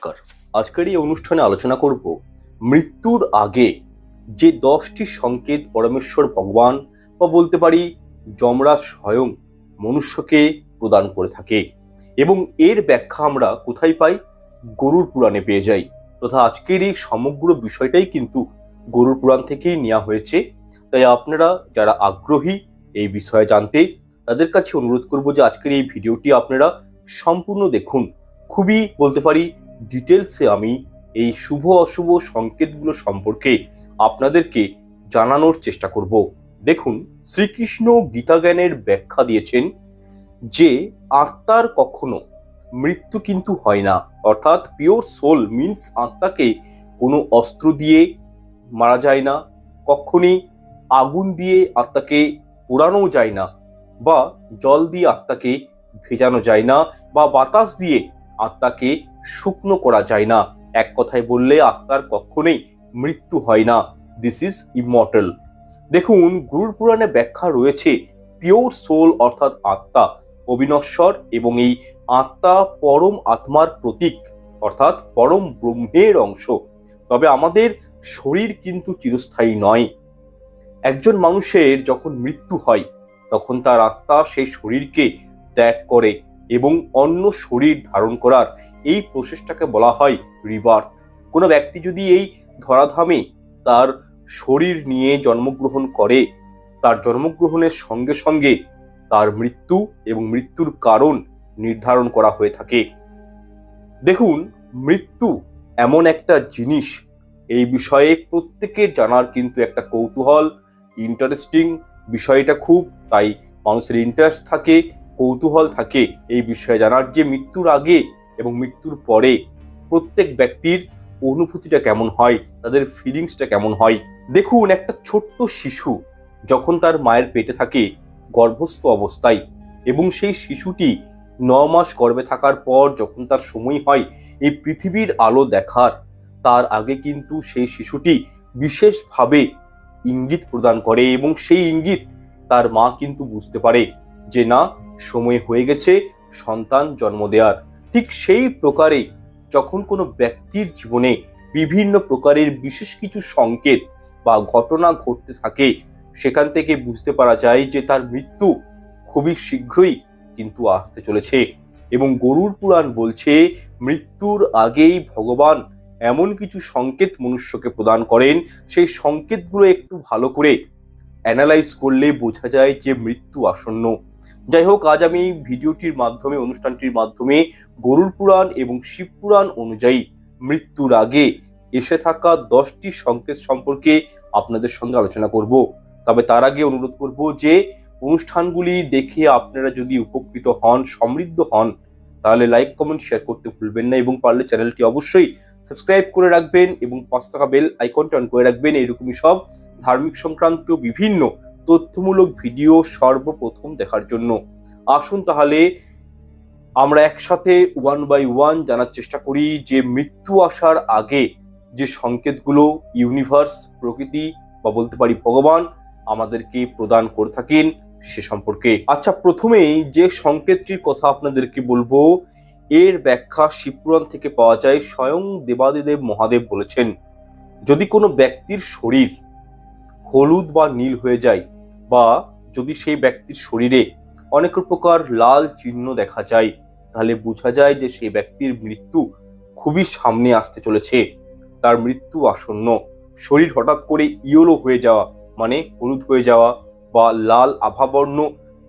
নমস্কার। আজকের এই অনুষ্ঠানে আলোচনা করব মৃত্যুর আগে যে দশটি সংকেত পরমেশ্বর ভগবান, বা বলতে পারি যমরাজ স্বয়ং মনুষ্যকে প্রদান করে থাকে এবং এর ব্যাখ্যা আমরা কোথায় পাই? গরুর পুরাণে পেয়ে যাই। তথা আজকের এই সমগ্র বিষয়টাই কিন্তু গরুর পুরাণ থেকেই নেওয়া হয়েছে। তাই আপনারা যারা আগ্রহী এই বিষয়ে জানতে, তাদের কাছে অনুরোধ করব যে আজকের এই ভিডিওটি আপনারা সম্পূর্ণ দেখুন। খুবই বলতে পারি ডিটেলসে আমি এই শুভ অশুভ সংকেতগুলো সম্পর্কে আপনাদেরকে জানানোর চেষ্টা করব। দেখুন, শ্রীকৃষ্ণ গীতাজ্ঞানের ব্যাখ্যা দিয়েছেন যে আত্মার কখনো মৃত্যু কিন্তু হয় না। অর্থাৎ পিওর সোল মিন্স আত্মাকে কোনো অস্ত্র দিয়ে মারা যায় না, কখনই আগুন দিয়ে আত্মাকে পোড়ানো যায় না বা জল দিয়ে আত্মাকে ভেজানো যায় না বা বাতাস দিয়ে আত্মাকে শুকনো করা যায় না। এক কথায় বললে আত্মার কখনোই মৃত্যু হয় না। দিস ইজ ইমর্টাল দেখুন, গুরুর পুরাণে ব্যাখ্যা রয়েছে পিওর সোল অর্থাৎ আত্মা, অবিনশ্বর এবং এই আত্মা পরম আত্মার প্রতীক, অর্থাৎ পরম ব্রহ্মের অংশ। তবে আমাদের শরীর কিন্তু চিরস্থায়ী নয়। একজন মানুষের যখন মৃত্যু হয়, তখন তার আত্মা সেই শরীরকে ত্যাগ করে এবং অন্য শরীর ধারণ করার এই প্রসেসটাকে বলা হয় রিবার্থ। কোনো ব্যক্তি যদি এই ধরাধামে তার শরীর নিয়ে জন্মগ্রহণ করে, তার জন্মগ্রহণের সঙ্গে সঙ্গে তার মৃত্যু এবং মৃত্যুর কারণ নির্ধারণ করা হয়ে থাকে। দেখুন, মৃত্যু এমন একটা জিনিস। এই বিষয়ে প্রত্যেকের জানার কিন্তু একটা কৌতূহল ইন্টারেস্টিং বিষয়টা খুব, তাই মানুষের ইন্টারেস্ট থাকে, কৌতূহল থাকে এই বিষয়ে জানার। যে মৃত্যুর আগে এবং মৃত্যুর পরে প্রত্যেক ব্যক্তির অনুভূতিটা কেমন হয়, তাদের ফিলিংসটা কেমন হয়। দেখুন, একটা ছোট্ট শিশু যখন তার মায়ের পেটে থাকে গর্ভস্থ অবস্থায় এবং সেই শিশুটি ন মাস গর্ভে থাকার পর যখন তার সময় হয়, এই পৃথিবীর আলো দেখার, তার আগে কিন্তু সেই শিশুটি বিশেষভাবে ইঙ্গিত প্রদান করে এবং সেই ইঙ্গিত তার মা কিন্তু বুঝতে পারে যে, না, সময় হয়ে গেছে, সন্তান জন্ম দেওয়ার ঠিক সেই প্রকারে যখন কোনো ব্যক্তির জীবনে বিভিন্ন প্রকারের বিশেষ কিছু সংকেত বা ঘটনা ঘটতে থাকে, সেখান থেকে বুঝতে পারা যায় যে তার মৃত্যু খুবই শীঘ্রই কিন্তু আসতে চলেছে। এবং গরুর পুরাণ বলছে, মৃত্যুর আগেই ভগবান এমন কিছু সংকেত মনুষ্যকে প্রদান করেন। সেই সংকেতগুলো একটু ভালো করে অ্যানালাইজ করলে বোঝা যায় যে মৃত্যু আসন্ন। যাই হোক আজ আমি ভিডিওটির মাধ্যমে, অনুষ্ঠানটির মাধ্যমে গরুর পুরাণ এবং শিব পুরাণ অনুযায়ী মৃত্যুর আগে এসে থাকা দশটি সংকেত সম্পর্কে আপনাদের সঙ্গে আলোচনা করব। তবে তার আগে অনুরোধ করব যে, অনুষ্ঠানগুলি দেখে আপনারা যদি উপকৃত হন, সমৃদ্ধ হন, তাহলে লাইক কমেন্ট শেয়ার করতে ভুলবেন না এবং পারলে চ্যানেলটি অবশ্যই সাবস্ক্রাইব করে রাখবেন এবং পাঁচ টাকা বেল আইকনটা অন করে রাখবেন। এরকমই সব ধার্মিক সংক্রান্ত বিভিন্ন তথ্যমূলক ভিডিও সর্বপ্রথম দেখার জন্য। আসুন তাহলে আমরা একসাথে ওয়ান বাই ওয়ান জানার চেষ্টা করি যে মৃত্যু আসার আগে যে সংকেতগুলো ইউনিভার্স প্রকৃতি বা বলতে পারি ভগবান আমাদেরকে প্রদান করে থাকেন সে সম্পর্কে। আচ্ছা প্রথমেই যে সংকেতটির কথা আপনাদেরকে বলব, এর ব্যাখ্যা শিবপুরাণ থেকে পাওয়া যায়, স্বয়ং দেবাদিদেব মহাদেব বলেছেন, যদি কোনো ব্যক্তির শরীর হলুদ বা নীল হয়ে যায় বা যদি সেই ব্যক্তির শরীরে অনেক প্রকার লাল চিহ্ন দেখা যায়, তাহলে বোঝা যায় যে সেই ব্যক্তির মৃত্যু খুবই সামনে আসতে চলেছে। তার মৃত্যু আসন্ন। শরীর হঠাৎ করে ইয়েলো হয়ে যাওয়া মানে হলুদ হয়ে যাওয়া বা লাল আভাবর্ণ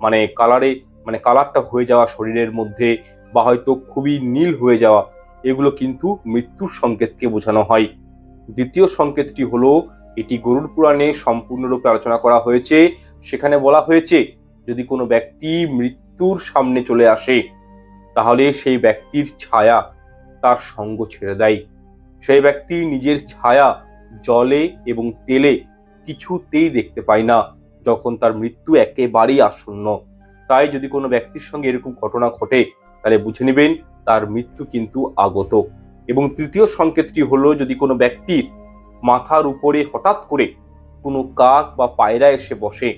মানে কালারে মানে কালারটা হয়ে যাওয়া শরীরের মধ্যে বা হয়তো খুবই নীল হয়ে যাওয়া, এগুলো কিন্তু মৃত্যুর সংকেতকে বোঝানো হয়। দ্বিতীয় সংকেতটি হলো এটি গরুর পুরাণে সম্পূর্ণরূপে আলোচনা করা হয়েছে। সেখানে বলা হয়েছে, যদি কোনো ব্যক্তি মৃত্যুর সামনে চলে আসে, তাহলে সেই ব্যক্তির ছায়া তার সঙ্গ ছেড়ে দেয়। সেই ব্যক্তি নিজের ছায়া জলে এবং তেলে কিছুতেই দেখতে পায় না, যখন তার মৃত্যু একেবারেই আসন্ন। তাই যদি কোনো ব্যক্তির সঙ্গে এরকম ঘটনা ঘটে, তাহলে বুঝে নেবেন, তার মৃত্যু কিন্তু আগত। এবং তৃতীয় সংকেতটি হলো, যদি কোনো ব্যক্তির মাথার উপরে হঠাৎ করে কোনো কাক বা পায়রা এসে বসে।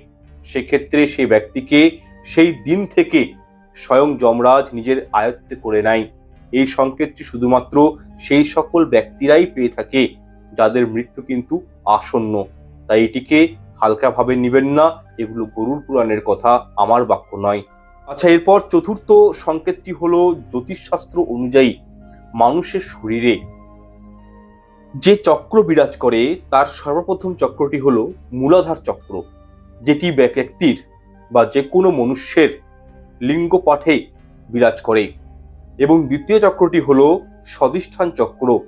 সেক্ষেত্রে সেই ব্যক্তিকে সেই দিন থেকে স্বয়ং যমরাজ নিজের আয়ত্তে করে নেয়। এই সংকেতটি শুধুমাত্র সেই সকল ব্যক্তিরাই পেয়ে থাকে, যাদের মৃত্যু কিন্তু আসন্ন। তাই এটিকে হালকাভাবে নেবেন না, এগুলো গরুর পুরাণের কথা, আমার বাক্য নয়। আচ্ছা এরপর চতুর্থ সংকেতটি হলো জ্যোতিষশাস্ত্র অনুযায়ী মানুষের শরীরে যে চক্র বিরাজ করে, তার সর্বপ্রথম চক্রটি হল মূলাধার চক্র, যেটি ব্যক্তির বা যে কোনো মনুষ্যের লিঙ্গ পাঠে বিরাজ করে। এবং দ্বিতীয় চক্রটি হল স্বধিষ্ঠান চক্র,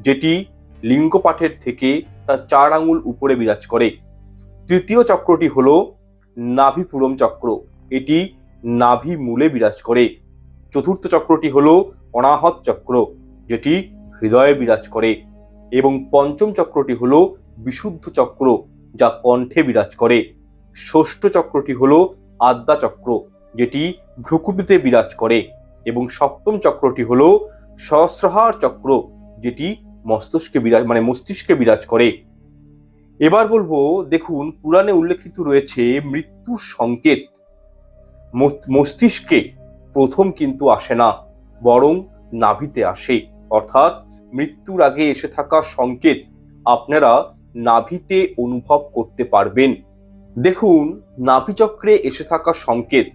যেটি লিঙ্গ পাঠের থেকে তার চার আঙুল উপরে বিরাজ করে। তৃতীয় চক্রটি হলো নাভিপুরম চক্র, এটি নাভি মূলে বিরাজ করে। চতুর্থ চক্রটি হল অনাহত চক্র, যেটি হৃদয়ে বিরাজ করে। এবং পঞ্চম চক্রটি হলো বিশুদ্ধ চক্র, যা কণ্ঠে বিরাজ করে। ষষ্ঠ চক্রটি হলো আদ্যা চক্র, যেটি ভ্রুকুটিতে বিরাজ করে। এবং সপ্তম চক্রটি হল সহস্রহার চক্র, যেটি মস্তিষ্কে বিরাজ মানে মস্তিষ্কে বিরাজ করে। এবার বলব, দেখুন, পুরাণে উল্লেখিত রয়েছে মৃত্যুর সংকেত। মস- মস্তিষ্কে প্রথম কিন্তু আসে না, বরং নাভিতে আসে, অর্থাৎ মৃত্যুর আগে এসে থাকা সংকেত আপনারা নাভিতে অনুভব করতে পারবেন। দেখুন, নাভিচক্রে এসে থাকা সংকেত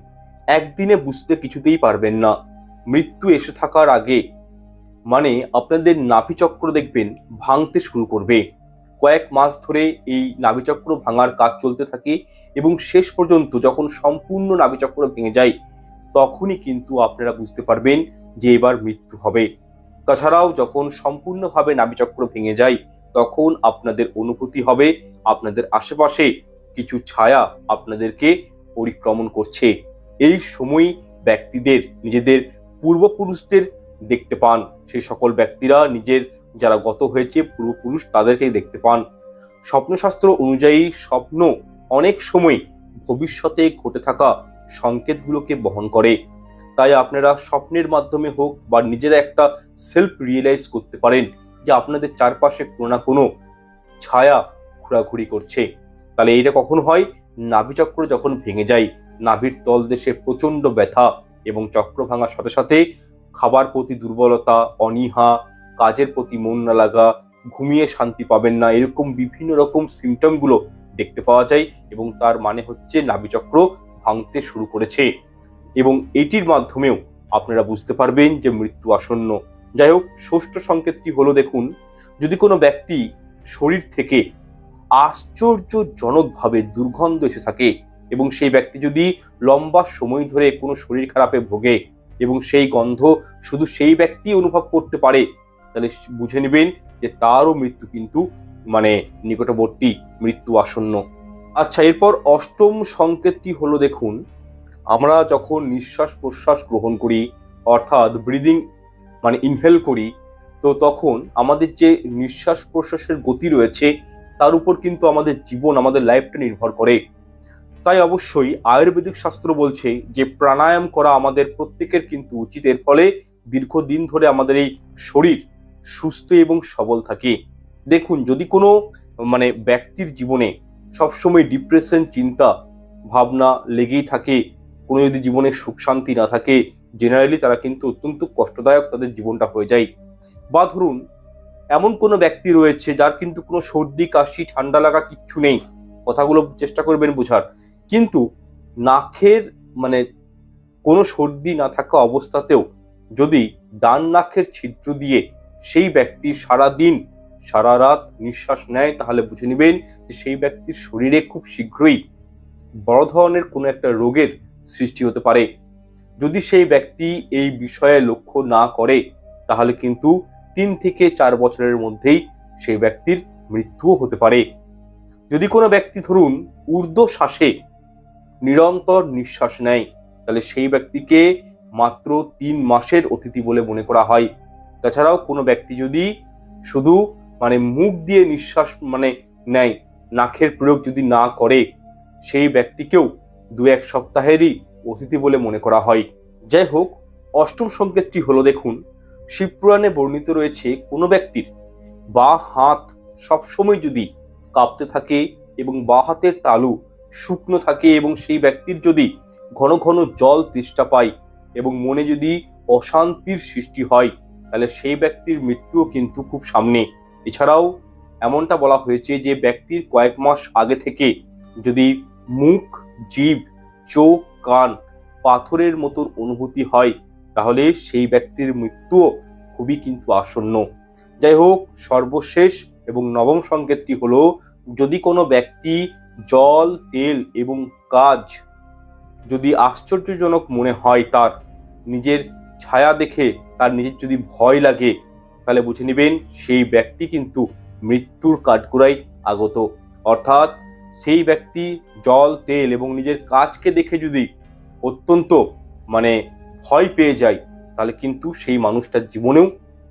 একদিনে বুঝতে কিছুতেই পারবেন না। মৃত্যু এসে থাকার আগে। মানে আপনাদের নাভিচক্র দেখবেন ভাঙতে শুরু করবে। কয়েক মাস ধরে এই নাভিচক্র ভাঙার কাজ চলতে থাকে এবং শেষ পর্যন্ত যখন সম্পূর্ণ নাভিচক্র ভেঙে যায়, তখনই কিন্তু আপনারা বুঝতে পারবেন যে এবার মৃত্যু হবে। তাছাড়াও যখন সম্পূর্ণভাবে নাভিচক্র ভেঙে যায়, তখন আপনাদের অনুভূতি হবে, আপনাদের আশেপাশে কিছু ছায়া আপনাদেরকে পরিক্রমণ করছে। এই সময় ব্যক্তিদের, নিজেদের পূর্বপুরুষদের দেখতে পান। সেই সকল ব্যক্তিরা নিজের যারা গত হয়েছে, পূর্বপুরুষ তাদেরকেই দেখতে পান। স্বপ্নশাস্ত্র অনুযায়ী স্বপ্ন অনেক সময় ভবিষ্যতে ঘটে থাকা সংকেতগুলোকে বহন করে। তাই আপনারা স্বপ্নের মাধ্যমে হোক বা নিজেরা একটা সেলফ রিয়েলাইজ করতে পারেন যে আপনাদের চারপাশে কোনো না কোনো ছায়া ঘোরাঘুরি করছে। তাহলে এইটা কখন হয়? নাভিচক্র যখন ভেঙে যায়, নাভির তলদেশে প্রচণ্ড ব্যথা এবং চক্র ভাঙার সাথে সাথে খাবার প্রতি দুর্বলতা, অনীহা, কাজের প্রতি মন না লাগা, ঘুমিয়ে শান্তি পাবেন না, এরকম বিভিন্ন রকম সিমটমগুলো দেখতে পাওয়া যায় এবং তার মানে হচ্ছে নাভিচক্র ভাঙতে শুরু করেছে। এবং এটির মাধ্যমেও আপনারা বুঝতে পারবেন যে মৃত্যু আসন্ন। যাই হোক, ষষ্ঠ সংকেতটি হলো দেখুন, যদি কোনো ব্যক্তি শরীর থেকে আশ্চর্যজনকভাবে দুর্গন্ধ এসে থাকে এবং সেই ব্যক্তি যদি লম্বা সময় ধরে কোনো শরীর খারাপে ভোগে এবং সেই গন্ধ শুধু সেই ব্যক্তি অনুভব করতে পারে, তাহলে বুঝে নেবেন যে তারও মৃত্যু কিন্তু মানে নিকটবর্তী মৃত্যু আসন্ন। আচ্ছা এরপর অষ্টম সংকেতটি হলো দেখুন আমরা যখন নিঃশ্বাস প্রশ্বাস গ্রহণ করি, অর্থাৎ ব্রিদিং মানে ইনহেল করি, তো তখন আমাদের যে নিঃশ্বাস প্রশ্বাসের গতি রয়েছে, তার উপর কিন্তু আমাদের জীবন, আমাদের লাইফটা নির্ভর করে। তাই অবশ্যই আয়ুর্বেদিক শাস্ত্র বলছে যে, প্রাণায়াম করা আমাদের প্রত্যেকের কিন্তু উচিত। এর ফলে দীর্ঘদিন ধরে আমাদের এই শরীর সুস্থ এবং সবল থাকে। দেখুন, যদি কোনো মানে ব্যক্তির জীবনে সবসময় ডিপ্রেশন চিন্তা, ভাবনা লেগেই থাকে কোনো যদি জীবনে সুখ শান্তি না থাকে জেনারেলি তারা কিন্তু অত্যন্ত কষ্টদায়ক তাদের জীবনটা হয়ে যায়। বা ধরুন, এমন কোনো ব্যক্তি রয়েছে যার কিন্তু কোনো সর্দি, কাশি, ঠান্ডা লাগা কিচ্ছু নেই। কথাগুলো চেষ্টা করবেন বোঝার। কিন্তু নাকের মানে কোনো সর্দি না থাকা অবস্থাতেও যদি ডান নাকের ছিদ্র দিয়ে সেই ব্যক্তি সারা দিন সারা রাত নিঃশ্বাস নেয়, তাহলে বুঝে নেবেন যে সেই ব্যক্তির শরীরে খুব শীঘ্রই বড় ধরনের কোনো একটা রোগের সৃষ্টি হতে পারে। যদি সেই ব্যক্তি এই বিষয়ে লক্ষ্য না করে, তাহলে কিন্তু তিন থেকে চার বছরের মধ্যেই সেই ব্যক্তির মৃত্যুও হতে পারে। যদি কোনো ব্যক্তি ধরুন ঊর্ধ্ব শ্বাসে নিরন্তর নিঃশ্বাস নেয়, তাহলে সেই ব্যক্তিকে মাত্র তিন মাসের অতিথি বলে মনে করা হয়। তাছাড়াও কোনো ব্যক্তি যদি শুধু মানে মুখ দিয়ে নিঃশ্বাস মানে নেয়, নাকের প্রয়োগ যদি না করে, সেই ব্যক্তিকেও দু এক সপ্তাহেরই অতিথি বলে মনে করা হয়। যাই হোক, অষ্টম সংকেতটি হলো দেখুন শিবপুরাণে বর্ণিত রয়েছে কোনো ব্যক্তির বা হাত সবসময় যদি কাঁপতে থাকে এবং বা হাতের তালু শুকনো থাকে এবং সেই ব্যক্তির যদি ঘন ঘন জল তেষ্টা পায় এবং মনে যদি অশান্তির সৃষ্টি হয়, তাহলে সেই ব্যক্তির মৃত্যুও কিন্তু খুব সামনে। এছাড়াও এমনটা বলা হয়েছে যে ব্যক্তির কয়েক মাস আগে থেকে যদি মুখ জীব চোখ, কান পাথরের মতন অনুভূতি হয়, তাহলে সেই ব্যক্তির মৃত্যুও খুবই কিন্তু আসন্ন। যাই হোক সর্বশেষ এবং নবম সংকেতটি হলো, যদি কোনো ব্যক্তি জল, তেল এবং কাজ যদি আশ্চর্যজনক মনে হয় তার, নিজের ছায়া দেখে তার নিজের যদি ভয় লাগে, তাহলে বুঝে নেবেন সেই ব্যক্তি কিন্তু মৃত্যুর কাঠগোড়ায় আগত। অর্থাৎ সেই ব্যক্তি জল, তেল এবং নিজের কাজকে দেখে যদি অত্যন্ত মানে ভয় পেয়ে যায়, তাহলে কিন্তু সেই মানুষটার জীবনেও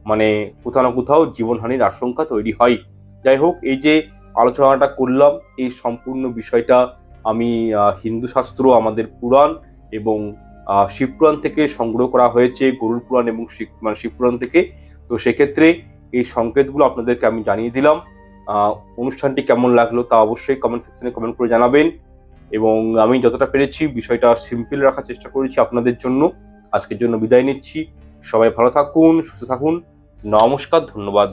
মানে কোথাও না কোথাও জীবনহানির আশঙ্কা তৈরি হয়। যাই হোক, এই যে আলোচনাটা করলাম, এই সম্পূর্ণ বিষয়টা আমি হিন্দু শাস্ত্র, আমাদের পুরাণ এবং শিবপুরাণ থেকে সংগ্রহ করা হয়েছে গরুর পুরাণ এবং শিব মানে শিবপুরাণ থেকে। তো সেক্ষেত্রে এই সংকেতগুলো আপনাদেরকে আমি জানিয়ে দিলাম। অনুষ্ঠানটি কেমন লাগল তা অবশ্যই কমেন্ট সেকশনে কমেন্ট করে জানাবেন। এবং আমি যতটা পেরেছি বিষয়টা সিম্পল রাখার চেষ্টা করেছি আপনাদের জন্য। আজকের জন্য বিদায় নিচ্ছি। সবাই ভালো থাকুন, সুস্থ থাকুন। নমস্কার, ধন্যবাদ।